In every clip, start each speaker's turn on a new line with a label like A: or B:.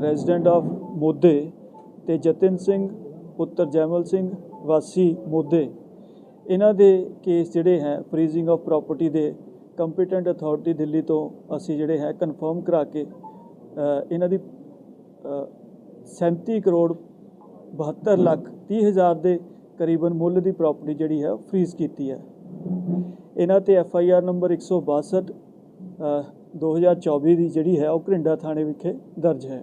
A: Resident of Mode ਤੇ ਜਤਿਨ ਸਿੰਘ ਪੁੱਤਰ ਜੈਮਲ ਸਿੰਘ ਵਾਸੀ ਮੋਦੇ। ਇਹਨਾਂ ਦੇ ਕੇਸ ਜਿਹੜੇ ਹੈ ਫਰੀਜ਼ਿੰਗ ਆਫ ਪ੍ਰਾਪਰਟੀ ਦੇ ਕੰਪੀਟੈਂਟ ਅਥਾਰਟੀ ਦਿੱਲੀ ਤੋਂ ਅਸੀਂ ਜਿਹੜੇ ਹੈ ਕਨਫਰਮ ਕਰਾ ਕੇ ਇਹਨਾਂ ਦੀ ਅ, 37 ਕਰੋੜ 72 ਲੱਖ 30 ਹਜ਼ਾਰ ਦੇ ਕਰੀਬਨ ਮੁੱਲ ਦੀ ਪ੍ਰਾਪਰਟੀ ਜਿਹੜੀ ਹੈ ਫਰੀਜ਼ ਕੀਤੀ ਹੈ। ਇਹਨਾਂ ਤੇ ਐਫ ਆਈ ਆਰ ਨੰਬਰ 162 ਅ, 2024 ਦੀ ਜਿਹੜੀ ਹੈ ਉਹ ਘਰਿੰਡਾ ਥਾਣੇ ਵਿਖੇ ਦਰਜ ਹੈ।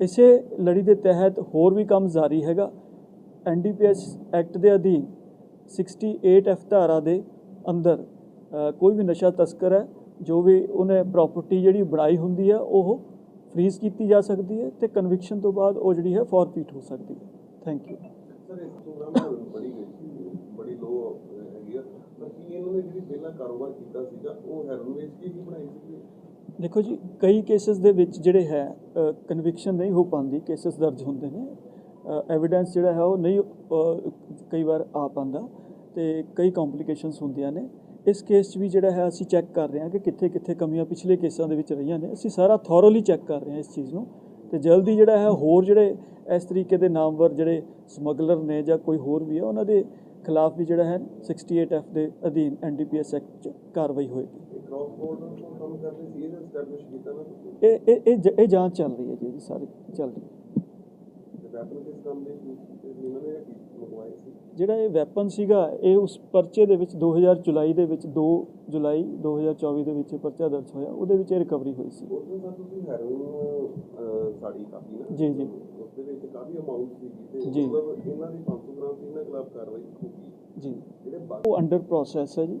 A: ਇਸੇ ਲੜੀ ਦੇ ਤਹਿਤ ਹੋਰ ਵੀ ਕੰਮ ਜਾਰੀ ਹੈਗਾ। ਐਨਡੀਪੀਐਸ ਐਕਟ ਦੇ ਅਧੀਨ 68 ਐਫ ਧਾਰਾ ਦੇ ਅੰਦਰ ਕੋਈ ਵੀ ਨਸ਼ਾ ਤਸਕਰ ਹੈ, ਜੋ ਵੀ ਉਹਨੇ ਪ੍ਰਾਪਰਟੀ ਜਿਹੜੀ ਬਣਾਈ ਹੁੰਦੀ ਹੈ, ਉਹ ਫ੍ਰੀਜ਼ ਕੀਤੀ ਜਾ ਸਕਦੀ ਹੈ ਤੇ ਕਨਵਿਕਸ਼ਨ ਤੋਂ ਬਾਅਦ ਉਹ ਜਿਹੜੀ ਹੈ ਫੋਰਫੀਟ ਹੋ ਸਕਦੀ ਹੈ। ਥੈਂਕ ਯੂ
B: ਸਰ, ਇਸ ਪ੍ਰੋਗਰਾਮ ਬੜੀ ਬੜੀ ਲੋ ਹੈਗੀ ਆ। ਪਰ ਕੀ ਇਹਨਾਂ ਨੇ ਜਿਹੜੀ ਪਹਿਲਾਂ ਕਾਰੋਬਾਰ ਕੀਤਾ ਸੀਗਾ, ਉਹ ਹੈਰਨ ਵੇਚ ਕੇ ਹੀ ਬਣਾਈ ਸੀ
A: ਦੇਖੋ ਜੀ, ਕਈ ਕੇਸਸ ਦੇ ਵਿੱਚ ਜਿਹੜੇ ਹੈ ਕਨਵਿਕਸ਼ਨ ਨਹੀਂ ਹੋ ਪਾਉਂਦੀ ਕੇਸਸ ਦਰਜ ਹੁੰਦੇ ਨੇ। ਐਵੀਡੈਂਸ ਜਿਹੜਾ ਹੈ, ਉਹ ਨਹੀਂ ਕਈ ਵਾਰ ਆ ਪਾਉਂਦਾ ਤੇ ਕਈ ਕੰਪਲਿਕੇਸ਼ਨਸ ਹੁੰਦੀਆਂ ਨੇ। ਇਸ ਕੇਸ 'ਚ ਵੀ ਜਿਹੜਾ ਹੈ, ਅਸੀਂ ਚੈੱਕ ਕਰ ਰਹੇ ਹਾਂ ਕਿ ਕਿੱਥੇ ਕਿੱਥੇ ਕਮੀਆਂ ਪਿਛਲੇ ਕੇਸਾਂ ਦੇ ਵਿੱਚ ਰਹੀਆਂ ਨੇ। ਅਸੀਂ ਸਾਰਾ ਥੋਰੋਲੀ ਚੈੱਕ ਕਰ ਰਹੇ ਹਾਂ ਇਸ ਚੀਜ਼ ਨੂੰ ਤੇ ਜਲਦੀ ਜਿਹੜਾ ਹੈ, ਹੋਰ ਜਿਹੜੇ ਇਸ ਤਰੀਕੇ ਦੇ ਨਾਮਵਰ ਜਿਹੜੇ ਸਮਗਲਰ ਨੇ ਜਾਂ ਕੋਈ ਹੋਰ ਵੀ ਹੈ, ਉਹਨਾਂ ਦੇ ਖਿਲਾਫ ਵੀ ਜਿਹੜਾ ਹੈ 68 ਐਫ ਦੇ ਅਧੀਨ ਐਨਡੀਪੀਐਸ ਐਕਟ 'ਚ ਕਾਰਵਾਈ ਹੋਏਗੀ।
B: ਕ੍ਰਾਸ ਬਾਰਡਰ ਤੋਂ ਕੰਮ ਕਰਦੇ ਸੀ। ਇਹ ਐਸਟੈਬਲਿਸ਼ ਕੀਤਾ ਨਾ
A: ਇਹ ਇਹ ਇਹ ਜ- ਇਹ ਜਾਂਚ ਚੱਲ ਰਹੀ ਹੈ ਜੀ ਇਹਦੀ ਸਾਰੀ ਚੱਲ ਰਹੀ ਹੈ।
B: ਤੇ ਵੈਪਨ ਕਿਸ ਕੰਮ ਦੇ ਸੀ? ਇਹਨਾਂ ਨੇ ਕੀ ਮੰਗਵਾਏ ਸੀ?
A: ਜਿਹੜਾ ਇਹ ਵੈਪਨ ਸੀਗਾ ਇਹ ਉਸ ਪਰਚੇ ਦੇ ਵਿੱਚ 2000 ਜੁਲਾਈ ਦੇ ਵਿੱਚ 2 ਜੁਲਾਈ 2024 ਦੇ ਵਿੱਚ ਇਹ ਪਰਚਾ ਦਰਜ ਹੋਇਆ ਉਹਦੇ ਵਿੱਚ ਇਹ ਰਿਕਵਰੀ ਹੋਈ ਸੀ।
B: ਉਸ ਦਿਨ ਸਰ ਤੁਸੀਂ ਹੈਰਨ ਸਾੜੀ ਕਾਫੀ ਨਾ?
A: ਜੀ, ਜੀ।
B: ਉਸ ਦੇ ਵਿੱਚ ਕਾਫੀ ਅਮਾਉਂਟ ਸੀ ਤੇ
A: ਜੀ।
B: ਮਤਲਬ ਇਹਨਾਂ ਦੀ 500 ਗ੍ਰਾਮ ਸੀ ਇਹਨਾਂ ਖਿਲਾਫ ਕਾਰਵਾਈ ਹੋਊਗੀ
A: ਜੀ।
B: ਜਿਹੜੇ ਬਾਕੀ
A: ਉਹ ਅੰਡਰ ਪ੍ਰੋਸੈਸ ਹੈ ਜੀ।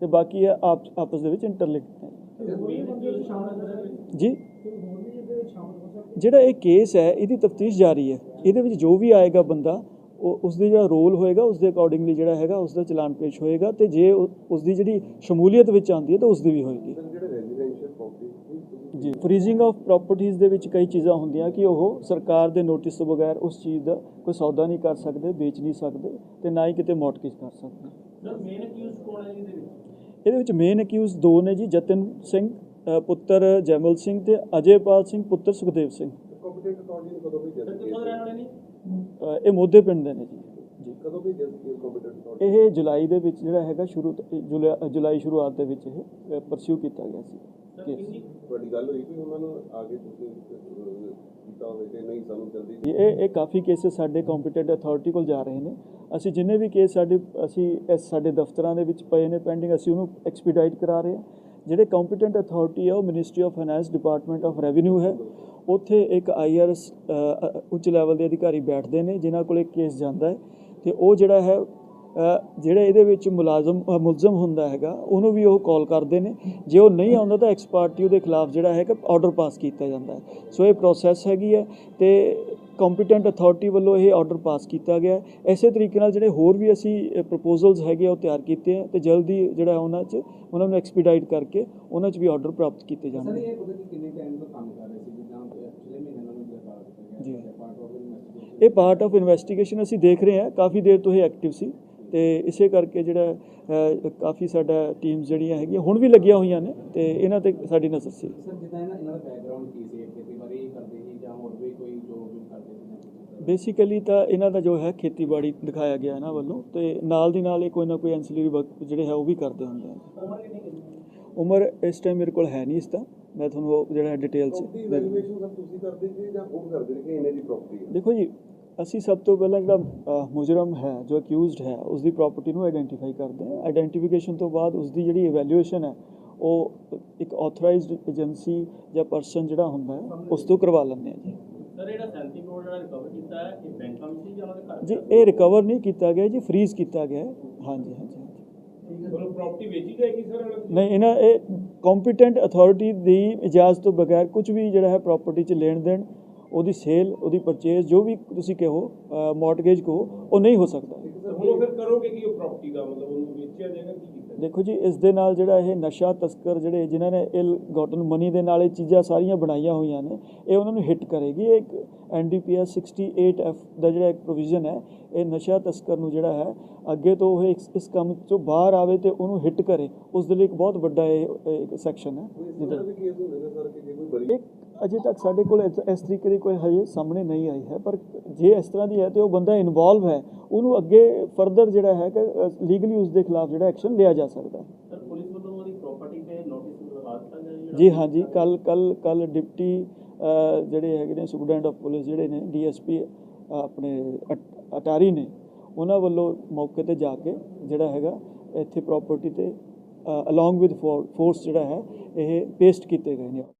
A: ਤੇ ਬਾਕੀ ਇਹ ਆਪ ਆਪਸ ਦੇ ਵਿੱਚ ਇੰਟਰਲਿੰਕਡ ਨੇ। ਜੀ? ਜਿਹੜਾ ਇਹ ਕੇਸ ਹੈ ਇਹਦੀ ਤਫਤੀਸ਼ ਜਾਰੀ ਹੈ। ਇਹਦੇ ਵਿੱਚ ਜੋ ਵੀ ਆਏਗਾ ਬੰਦਾ ਉਹ ਉਸ ਦੀ ਜਿਹੜਾ ਰੋਲ ਹੋਏਗਾ ਉਸ ਦੇ ਅਕੋਰਡਿੰਗਲੀ ਜਿਹੜਾ ਹੈਗਾ ਉਸ ਦਾ ਚਲਾਨ ਪੇਸ਼ ਹੋਏਗਾ ਤੇ ਜੇ ਉਸ ਦੀ ਜਿਹੜੀ ਸ਼ਮੂਲੀਅਤ ਵਿੱਚ ਆਉਂਦੀ ਹੈ ਤਾਂ ਉਸ ਦੀ ਵੀ ਹੋਏਗੀ। ਜੀ ਫਰੀਜ਼ਿੰਗ ਆਫ ਪ੍ਰਾਪਰਟੀਆਂ ਦੇ ਵਿੱਚ ਕਈ ਚੀਜ਼ਾਂ ਹੁੰਦੀਆਂ ਕਿ ਉਹ ਸਰਕਾਰ ਦੇ ਨੋਟਿਸ ਤੋਂ ਬਗੈਰ ਉਸ ਚੀਜ਼ ਦਾ ਕੋਈ ਸੌਦਾ ਨਹੀਂ ਕਰ ਸਕਦੇ ਵੇਚ ਨਹੀਂ ਸਕਦੇ ਤੇ ਨਾ ਹੀ ਕਿਤੇ ਮੌਟਗੇਜ ਕਰ ਸਕਦੇ।
C: ਸਰ ਮੇਨ ਅਕਿਊਜ਼ ਕੌਣ ਹੈ ਇਹਦੇ ਵਿੱਚ?
A: ਇਹਦੇ ਵਿੱਚ ਮੇਨ ਅਕਿਊਜ਼ ਦੋ ਨੇ ਜੀ ਜਤਨ ਸਿੰਘ ਪੁੱਤਰ ਜੈਮਲ ਸਿੰਘ ਤੇ ਅਜੇਪਾਲ ਸਿੰਘ ਪੁੱਤਰ ਸੁਖਦੇਵ ਸਿੰਘ।
B: ਕੰਪੀਟੈਂਟ ਅਥਾਰਟੀ ਕਦੋਂ ਭੇਜਿਆ
A: ਇਹ ਮੋਦੇ ਪਿੰਡ ਦੇ ਨੇ ਜੀ। ਜੀ।
B: ਕਦੋਂ ਭੇਜਿਆ ਸੀ ਕੰਪੀਟੈਂਟ ਅਥਾਰਟੀ
A: ਇਹ ਜੁਲਾਈ ਦੇ ਵਿੱਚ ਜਿਹੜਾ ਹੈਗਾ ਸ਼ੁਰੂ ਜੁਲਾਈ ਸ਼ੁਰੂਆਤ ਦੇ ਵਿੱਚ ਇਹ ਪਰਸਿਊ ਕੀਤਾ ਗਿਆ ਸੀ।
B: ਤੁਹਾਡੀ ਗੱਲ ਹੋਈ ਕਿ ਉਹਨਾਂ ਨੂੰ ਆਗੇ ਤੁਸੀਂ ਕੀਤਾ ਹੋਵੇ ਤੇ ਨਹੀਂ ਸਾਨੂੰ ਜਲਦੀ
A: ਇਹ ਇਹ ਕਾਫੀ ਕੇਸਿਸ ਸਾਡੇ ਕੰਪੀਟੈਂਟ ਅਥਾਰਟੀ ਕੋਲ ਜਾ ਰਹੇ ਨੇ। ਅਸੀਂ ਜਿੰਨੇ ਵੀ ਕੇਸ ਸਾਡੇ ਅਸੀਂ ਇਸ ਸਾਡੇ ਦਫ਼ਤਰਾਂ ਦੇ ਵਿੱਚ ਪਏ ਨੇ ਪੈਂਡਿੰਗ ਅਸੀਂ ਉਹਨੂੰ ਐਕਸਪੀਡਾਈਟ ਕਰਾ ਰਹੇ ਹਾਂ। ਜਿਹੜੇ ਕੰਪੀਟੈਂਟ ਅਥਾਰਟੀ ਹੈ ਉਹ ministry of finance department of revenue ਹੈ। ਉੱਥੇ ਇੱਕ ਆਈਆਰਐਸ ਉੱਚ ਲੈਵਲ ਦੇ ਅਧਿਕਾਰੀ ਬੈਠਦੇ ਨੇ, ਜਿਨ੍ਹਾਂ ਕੋਲ ਇੱਕ ਕੇਸ ਜਾਂਦਾ ਹੈ। ਤੇ ਉਹ ਜਿਹੜਾ ਹੈ ਜਿਹੜੇ ਇਹਦੇ ਵਿੱਚ ਮੁਲਾਜ਼ਮ ਮੁਲਜ਼ਮ ਹੁੰਦਾ ਹੈਗਾ ਉਹਨੂੰ ਵੀ ਉਹ ਕਾਲ ਕਰਦੇ ਨੇ ਜੇ ਉਹ ਨਹੀਂ ਆਉਂਦਾ ਤਾਂ ਐਕਸ ਪਾਰਟੀ ਉਹਦੇ ਖਿਲਾਫ ਜਿਹੜਾ ਹੈਗਾ ਆਰਡਰ ਪਾਸ ਕੀਤਾ ਜਾਂਦਾ ਹੈ ਸੋ ਇਹ ਪ੍ਰੋਸੈਸ ਹੈਗੀ ਹੈ ਤੇ ਕੰਪੀਟੈਂਟ ਅਥਾਰਟੀ ਵੱਲੋਂ ਇਹ ਆਰਡਰ ਪਾਸ ਕੀਤਾ ਗਿਆ। ਇਸੇ ਤਰੀਕੇ ਨਾਲ ਜਿਹੜੇ ਹੋਰ ਵੀ ਅਸੀਂ ਪ੍ਰਪੋਜ਼ਲਸ ਹੈਗੇ ਉਹ ਤਿਆਰ ਕੀਤੇ ਆ ਤੇ ਜਲਦੀ ਜਿਹੜਾ ਉਹਨਾਂ 'ਚ ਉਹਨਾਂ ਨੂੰ ਐਕਸਪੀਡਾਈਟ ਕਰਕੇ ਉਹਨਾਂ 'ਚ ਵੀ ਆਰਡਰ ਪ੍ਰਾਪਤ ਕੀਤੇ
D: ਸਰ
A: ਜਾਣਗੇ
D: ਇਹ ਪਤਾ ਨਹੀਂ ਕਿੰਨੇ ਟਾਈਮ ਤੋਂ ਕੰਮ ਕਰ ਰਹੇ ਸੀ ਜਿੱਦਾਂ ਪਿਛਲੇ ਮਹੀਨੇ ਨਾਲ ਨੂੰ ਗ੍ਰਿਫਤਾਰ ਕੀਤਾ
A: ਜੀ।
D: ਗਿਆ ਪਾਰਟ ਆਫ ਇਨਵੈਸਟੀਗੇਸ਼ਨ
A: ਇਹ ਪਾਰਟ ਆਫ ਇਨਵੈਸਟੀਗੇਸ਼ਨ ਅਸੀਂ ਦੇਖ ਰਹੇ ਹਾਂ ਕਾਫੀ ਦੇਰ ਤੋਂ ਇਹ ਐਕਟਿਵ ਸੀ ਤੇ ਇਸੇ ਕਰਕੇ ਜਿਹੜਾ ਕਾਫੀ ਸਾਡਾ ਟੀਮਸ ਜਿਹੜੀਆਂ ਹੈਗੀਆਂ ਹੁਣ ਵੀ ਲੱਗੀਆਂ ਹੋਈਆਂ ਨੇ ਤੇ ਇਹਨਾਂ ਤੇ ਸਾਡੀ ਨਜ਼ਰ ਸੀ।
D: ਸਰ ਜਿੱਦਾਂ ਇਹਨਾਂ ਇਹਨਾਂ ਦਾ ਬੈਕਗ੍ਰਾਉਂਡ ਕੀ ਸੀ? ਖੇਤੀਬਾੜੀ ਹੀ ਕਰਦੇ ਸੀ ਜਾਂ ਹੋਰ ਵੀ ਕੋਈ ਜੋਬ ਵੀ ਕਰਦੇ ਸੀ? ਜਾਂ ਕੁਛ ਏਦਾਂ?
A: ਬੇਸਿਕਲੀ ਤਾਂ ਇਹਨਾਂ ਦਾ ਜੋ ਹੈ ਖੇਤੀਬਾੜੀ ਦਿਖਾਇਆ ਗਿਆ ਇਹਨਾਂ ਵੱਲੋਂ ਤੇ ਨਾਲ ਦੀ ਨਾਲ ਇਹ ਕੋਈ ਨਾ ਕੋਈ ਐਂਸਲਰੀ ਵਰਕ ਜਿਹੜੇ ਹੈ ਉਹ ਵੀ ਕਰਦੇ ਹੁੰਦੇ ਹਨ
C: ਉਮਰ
A: ਇਸ ਟਾਈਮ ਮੇਰੇ ਕੋਲ ਹੈ ਨਹੀਂ ਇਸ ਦਾ ਮੈਂ ਤੁਹਾਨੂੰ ਉਹ ਜਿਹੜਾ ਡਿਟੇਲ ਚ
B: ਪ੍ਰਾਪਰਟੀ
A: ਦੇ ਦੂੰ।
B: ਵੈਲਿਊਏਸ਼ਨ ਸਰ ਤੁਸੀਂ ਕਰਦੇ ਜੀ ਜਾਂ ਉਹ ਕਰਦੇ ਨੇ ਕਿ ਇਹਨੇ ਦੀ ਪ੍ਰਾਪਰਟੀ ਹੈ
A: ਦੇਖੋ ਜੀ ਅਸੀਂ ਸਭ ਤੋਂ ਪਹਿਲਾਂ ਜਿਹੜਾ ਮੁਜਰਮ ਹੈ ਜੋ ਅਕਿਊਜ਼ਡ ਹੈ ਉਸ ਦੀ ਪ੍ਰਾਪਰਟੀ ਨੂੰ ਆਈਡੈਂਟੀਫਾਈ ਕਰਦੇ ਹਾਂ ਆਈਡੈਂਟੀਫਿਕੇਸ਼ਨ ਤੋਂ ਬਾਅਦ ਉਸ ਦੀ ਜਿਹੜੀ ਇਵੈਲੂਏਸ਼ਨ ਹੈ ਉਹ ਇੱਕ ਆਥੋਰਾਈਜ਼ਡ ਏਜੰਸੀ ਜਾਂ ਪਰਸਨ ਜਿਹੜਾ ਹੁੰਦਾ ਹੈ ਉਸ ਤੋਂ ਕਰਵਾ ਲੈਂਦੇ ਹਾਂ ਜੀ
C: ਸਰ ਜਿਹੜਾ 37 ਕਰੋੜ ਜਿਹੜਾ ਰਿਕਵਰ ਕੀਤਾ ਹੈ ਇਹ ਬੈਂਕਾਂ ਵਿੱਚ ਸੀ ਜਾਂ ਉਹਨਾਂ ਦੇ ਘਰ
A: ਜੀ ਇਹ ਰਿਕਵਰ ਨਹੀਂ ਕੀਤਾ ਗਿਆ ਜੀ ਫ੍ਰੀਜ਼ ਕੀਤਾ ਗਿਆ। ਹਾਂਜੀ ਹਾਂਜੀ
C: ਪ੍ਰਾਪਰਟੀ ਵੇਚੀ ਜਾਏਗੀ ਸਰ ਇਹਨਾਂ ਦੀ?
A: ਨਹੀਂ ਇਹਨਾਂ ਇਹ ਕੰਪੀਟੈਂਟ ਅਥਾਰਟੀ ਦੀ ਇਜਾਜ਼ਤ ਤੋਂ ਬਗੈਰ ਕੁਝ ਵੀ ਜਿਹੜਾ ਹੈ ਪ੍ਰਾਪਰਟੀ 'ਚ ਲੈਣ ਦੇਣ ਉਹਦੀ ਸੇਲ ਉਹਦੀ ਪਰਚੇਜ਼ ਜੋ ਵੀ ਤੁਸੀਂ ਕਹੋ ਮਾਰਟਗੇਜ ਕਹੋ ਉਹ ਨਹੀਂ ਹੋ ਸਕਦਾ।
C: ਤੇ ਹੁਣ ਉਹ ਫਿਰ ਕਰੋਗੇ ਕੀ ਉਹ ਪ੍ਰਾਪਰਟੀ ਦਾ? ਮਤਲਬ ਉਹਨੂੰ ਵੇਚਿਆ ਜਾਏਗਾ ਕੀ ਕੀਤਾ
A: ਦੇਖੋ ਜੀ ਇਸ ਦੇ ਨਾਲ ਜਿਹੜਾ ਇਹ ਨਸ਼ਾ ਤਸਕਰ ਜਿਹੜੇ ਜਿਨ੍ਹਾਂ ਨੇ ਇਲ ਗੋਟਨ ਮਨੀ ਦੇ ਨਾਲ ਇਹ ਚੀਜ਼ਾਂ ਸਾਰੀਆਂ ਬਣਾਈਆਂ ਹੋਈਆਂ ਨੇ ਇਹ ਉਹਨਾਂ ਨੂੰ ਹਿੱਟ ਕਰੇਗੀ। ਇਹ ਇੱਕ ਐਨਡੀਪੀਐਸ 68F ਦਾ ਜਿਹੜਾ ਇੱਕ ਪ੍ਰੋਵੀਜ਼ਨ ਹੈ ਇਹ ਨਸ਼ਾ ਤਸਕਰ ਨੂੰ ਜਿਹੜਾ ਹੈ ਅੱਗੇ ਤੋਂ ਉਹ ਇਸ ਕੰਮ ਚੋਂ ਬਾਹਰ ਆਵੇ ਤੇ ਉਹਨੂੰ ਹਿੱਟ ਕਰੇ। ਉਸ ਦੇ ਲਈ ਇੱਕ ਬਹੁਤ ਵੱਡਾ ਇਹ ਸੈਕਸ਼ਨ ਹੈ। ਇੱਕ ਅਜੇ ਤੱਕ ਸਾਡੇ ਕੋਲ ਇਸ ਤਰੀਕੇ ਦੀ ਕੋਈ ਹਜੇ ਸਾਹਮਣੇ ਨਹੀਂ ਆਈ ਹੈ ਪਰ ਜੇ ਇਸ ਤਰ੍ਹਾਂ ਦੀ ਹੈ ਤੇ ਉਹ ਬੰਦਾ ਇਨਵੋਲਵ ਹੈ ਉਹਨੂੰ ਅੱਗੇ ਫਰਦਰ ਜਿਹੜਾ ਹੈ ਕਿ ਲੀਗਲੀ ਉਸ ਦੇ ਖਿਲਾਫ ਜਿਹੜਾ ਐਕਸ਼ਨ ਲਿਆ ਜਾ ਸਕਦਾ ਹੈ।
C: ਸਰ ਪੁਲਿਸ ਵੱਲੋਂ ਉਹਦੀ ਪ੍ਰਾਪਰਟੀ ਤੇ ਨੋਟਿਸ ਲਗਾ ਦਿੱਤਾ ਗਿਆ ਜੀ
A: ਹਾਂ ਜੀ ਕੱਲ ਕੱਲ ਕੱਲ ਡਿਪਟੀ ਜਿਹੜੇ ਹੈਗੇ ਨੇ ਸੁਪਰਡੈਂਟ ਆਫ ਪੁਲਿਸ ਜਿਹੜੇ ਨੇ ਡੀਐਸਪੀ ਆਪਣੇ ਅਟ- ਅਟਾਰੀ ਨੇ ਉਹਨਾਂ ਵੱਲੋਂ ਮੌਕੇ ਤੇ ਜਾ ਕੇ ਜਿਹੜਾ ਹੈਗਾ ਇੱਥੇ ਪ੍ਰਾਪਰਟੀ ਤੇ ਅਲੋਂਗ ਵਿਦ ਫੋਰਸ ਜਿਹੜਾ ਹੈ ਇਹ ਪੇਸਟ ਕੀਤੇ ਗਏ ਨੇ।